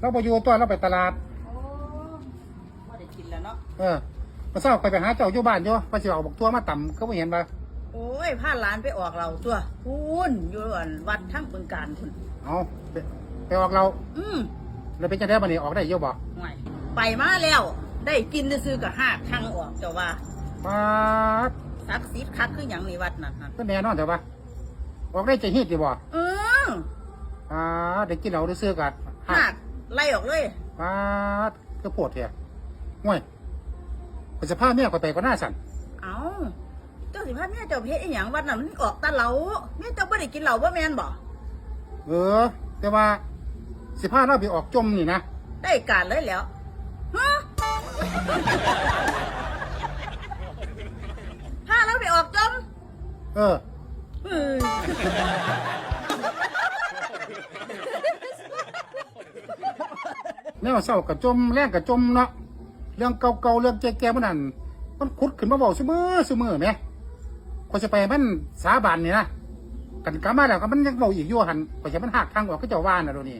เนาะเราไปอยู่ตัวเราไปตลาด โอ้บ่ได้กินแล้วเนาะ เออมาเศร้าไปไปหาเจ้าอยู่บ้านอยู่มาสิเอาบอกตัวมาต่ำก็ไม่เห็นปะโอ้ยพาหลานไปออกเราตัวพูนอยู่อันวัดทั้งบึงการคุณเอาไปไปออกเราอืมเราเป็นจะได้บันนี้ออกได้เยอะบ่ห่วยไปมาแล้ว ได้กินซื้อๆกับหากทางออกเจ้าว่าป้าดศักดิ์สิทธิ์คักคือหยังในวัดนั่นน่ะก็แน่นอนแต่ว่าออกได้จะฮิตดีบ่เออป้าดได้กินเราได้ซื้อกันหาก ไล่ออกเลยป้าดก็ปวดเถอะห่วยเป็นสภาพเมียก็ไปก็น่าสั่นเอาเจ้าสิพาแม่เจ้าเพชรอีหยังวัดนั้นมันออกตาเหลาแม่เจ้าบ่ได้กินเหล้าบ่แม่นบ่เออ แต่ว่าสิพาเราไปออกจมนี่นะได้การเลยแล้วฮะพาเราไปออกจมเออ เฮ้ย แนวเศร้ากับจมแรงกับจมเนาะเรื่องเก่าๆเรื่องแก่ๆมันนั่นมันขุดขึ้นมาบอกเสมอเสมอไหมก็จะไปมันสาบานนี่นะกันกลับมาแล้วก็มันยังเบาอีกยั่วหันก็จะมันหักทางออกก็เจะว่านนะโดยวนี่